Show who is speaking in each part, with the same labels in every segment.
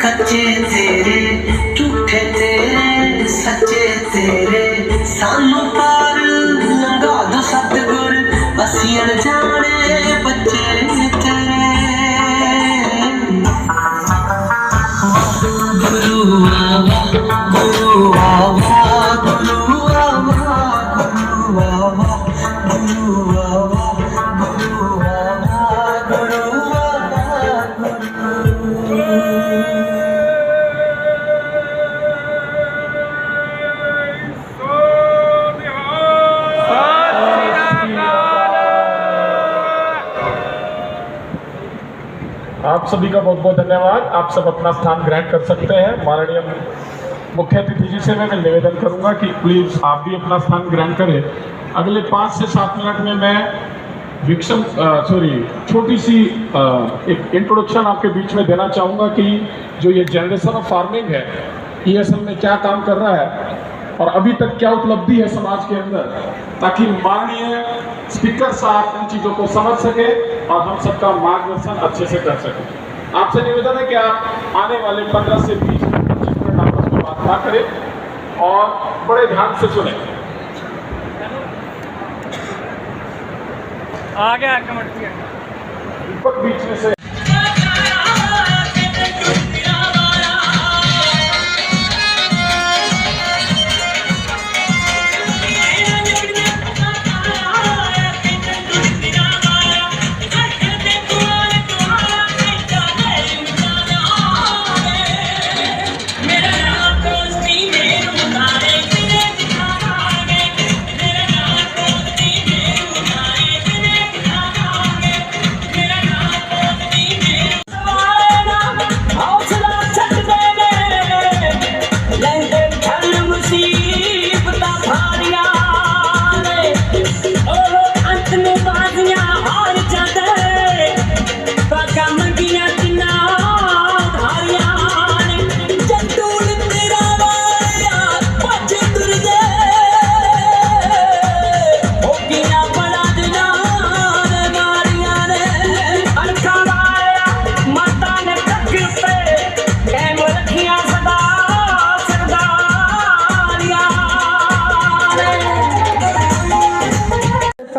Speaker 1: ਕੱਚੇ ਤੇਰੇ ਝੂਠੇ ਤੇਰੇ ਸੱਚੇ ਤੇਰੇ ਸਾਨੂੰ Sombro ao
Speaker 2: आप सभी का बहुत बहुत धन्यवाद। आप सब अपना स्थान ग्रहण कर सकते हैं। माननीय मुख्य अतिथि जी से मैं निवेदन करूँगा कि प्लीज़ आप भी अपना स्थान ग्रहण करें। अगले पाँच से सात मिनट में मैं विक्षम सॉरी छोटी सी अ, एक इंट्रोडक्शन आपके बीच में देना चाहूँगा कि जो ये जनरेशन ऑफ़ फ़ार्मिंग है ये असल में क्या काम कर रहा है और अभी तक क्या उपलब्धि है समाज के अंदर? ताकि माननीय स्पीकर साहब इन चीज़ों को समझ सके और हम सबका मार्गदर्शन अच्छे से कर सके। आपसे निवेदन है कि आप आने वाले पंद्रह से बीस मिनट आपस में बात ना करें और बड़े ध्यान से सुने।
Speaker 3: आ गया
Speaker 2: दीपक बीच में से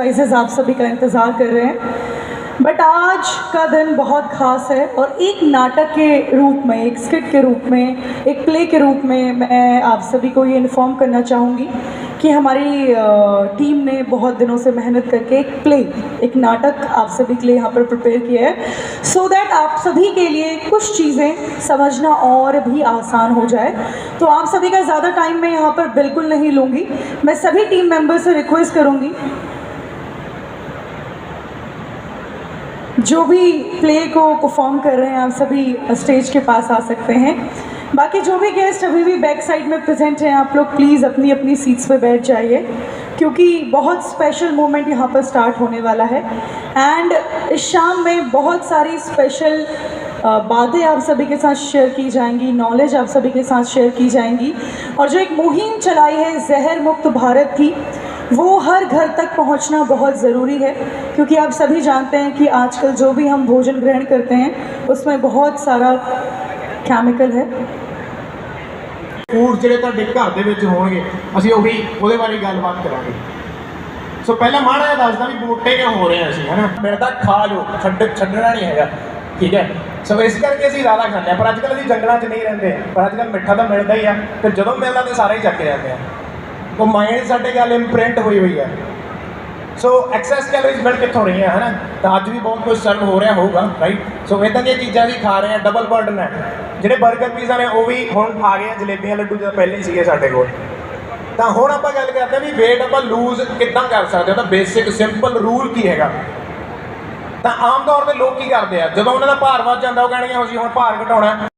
Speaker 4: सरप्राइजेस आप सभी का इंतज़ार कर रहे हैं। बट आज का दिन बहुत ख़ास है और एक नाटक के रूप में, एक स्किट के रूप में, एक प्ले के रूप में मैं आप सभी को ये इन्फॉर्म करना चाहूँगी कि हमारी टीम ने बहुत दिनों से मेहनत करके एक प्ले एक नाटक आप सभी के लिए यहाँ पर प्रिपेयर किया है। सो so दैट आप सभी के लिए कुछ चीज़ें समझना और भी आसान हो जाए। तो आप सभी का ज़्यादा टाइम मैं यहाँ पर बिल्कुल नहीं लूँगी। मैं सभी टीम मेंबर से रिक्वेस्ट करूँगी जो भी प्ले को परफॉर्म कर रहे हैं, आप सभी स्टेज के पास आ सकते हैं। बाकी जो भी गेस्ट अभी भी बैक साइड में प्रेजेंट हैं, आप लोग प्लीज़ अपनी अपनी सीट्स पे बैठ जाइए, क्योंकि बहुत स्पेशल मोमेंट यहाँ पर स्टार्ट होने वाला है। एंड इस शाम में बहुत सारी स्पेशल बातें आप सभी के साथ शेयर की जाएँगी नॉलेज आप सभी के साथ शेयर की जाएँगी। और जो एक मुहिम चलाई है, जहर मुक्त भारत की वो हर घर तक पहुंचना बहुत ज़रूरी है क्योंकि आप सभी जानते हैं कि आजकल जो भी हम भोजन ग्रहण करते हैं उसमें बहुत सारा केमिकल है
Speaker 5: ਫੂਡ ਜਿਹੜੇ ਤੁਹਾਡੇ ਘਰ ਦੇ ਵਿੱਚ ਹੋਣਗੇ ਅਸੀਂ ਉਹ ਵੀ ਉਹਦੇ ਬਾਰੇ ਗੱਲਬਾਤ ਕਰਾਂਗੇ ਸੋ ਪਹਿਲਾਂ ਮਾੜਾ ਜਿਹਾ ਦੱਸਦਾ ਵੀ ਬੂਟੇ ਕਿਉਂ ਹੋ ਰਹੇ ਆ ਅਸੀਂ ਹਨਾ ਮਿਲਦਾ ਖਾ ਲਓ ਛੱਡ ਛੱਡਣਾ ਨਹੀਂ ਹੈਗਾ ਠੀਕ ਹੈ ਸੋ ਇਸ ਕਰਕੇ ਅਸੀਂ ਜ਼ਿਆਦਾ ਖਾਂਦੇ ਆ ਪਰ ਅੱਜ ਕੱਲ੍ਹ ਅਸੀਂ ਜੰਗਲਾਂ 'ਚ ਨਹੀਂ ਰਹਿੰਦੇ ਪਰ ਅੱਜ ਕੱਲ੍ਹ ਮਿੱਠਾ ਤਾਂ ਮਿਲਦਾ ਹੀ ਆ ਤੇ ਜਦੋਂ ਮਿਲਦਾ ਤੇ ਸਾਰੇ ਹੀ ਚੱਕ ਜਾਂਦੇ ਆ ਉਹ ਮਾਈਂਡ ਸਾਡੇ ਗੱਲ ਇੰਪ੍ਰਿੰਟ ਹੋਈ ਹੋਈ ਹੈ। ਸੋ ਐਕਸੈਸ ਕੈਲੋਰੀਜ਼ ਮਿਲ ਕਿੱਥੋਂ ਰਹੀਆਂ ਨਾ ਤਾਂ ਅੱਜ ਵੀ ਬਹੁਤ ਕੁਝ ਸਰਵ ਹੋ ਰਿਹਾ ਹੋਊਗਾ ਰਾਈਟ ਸੋ ਇਦਾਂ ਦੀਆਂ ਚੀਜ਼ਾਂ ਵੀ ਖਾ ਰਹੇ ਆ ਡਬਲ ਬਰਡਨ ਹੈ। ਜਿਹੜੇ 버ਗਰ ਪੀਜ਼ਾ ਨੇ, ਉਹ ਵੀ ਹੁਣ ਆ ਗਏ ਆ ਜਲੇਬੀਆਂ ਲੱਡੂ ਜਦੋਂ ਪਹਿਲੇ ਹੀ ਸੀਗੇ ਸਾਡੇ ਕੋਲ। ਤਾਂ ਹੁਣ ਆਪਾਂ ਗੱਲ ਕਰਦੇ ਆ ਵੀ weight ਆਪਾਂ ਲੂਜ਼ ਕਿੱਦਾਂ ਕਰ ਸਕਦੇ ਹਾਂ? ਤਾਂ ਬੇਸਿਕ ਸਿੰਪਲ ਰੂਲ ਕੀ ਹੈਗਾ? ਤਾਂ ਆਮ ਤੌਰ ਤੇ ਲੋਕ ਕੀ ਕਰਦੇ ਆ? ਜਦੋਂ ਉਹਨਾਂ ਦਾ ਭਾਰ ਵੱਧ ਜਾਂਦਾ, ਉਹ ਕਹਿਣਗੇ ਅਸੀਂ ਹੁਣ ਭਾਰ ਘਟਾਉਣਾ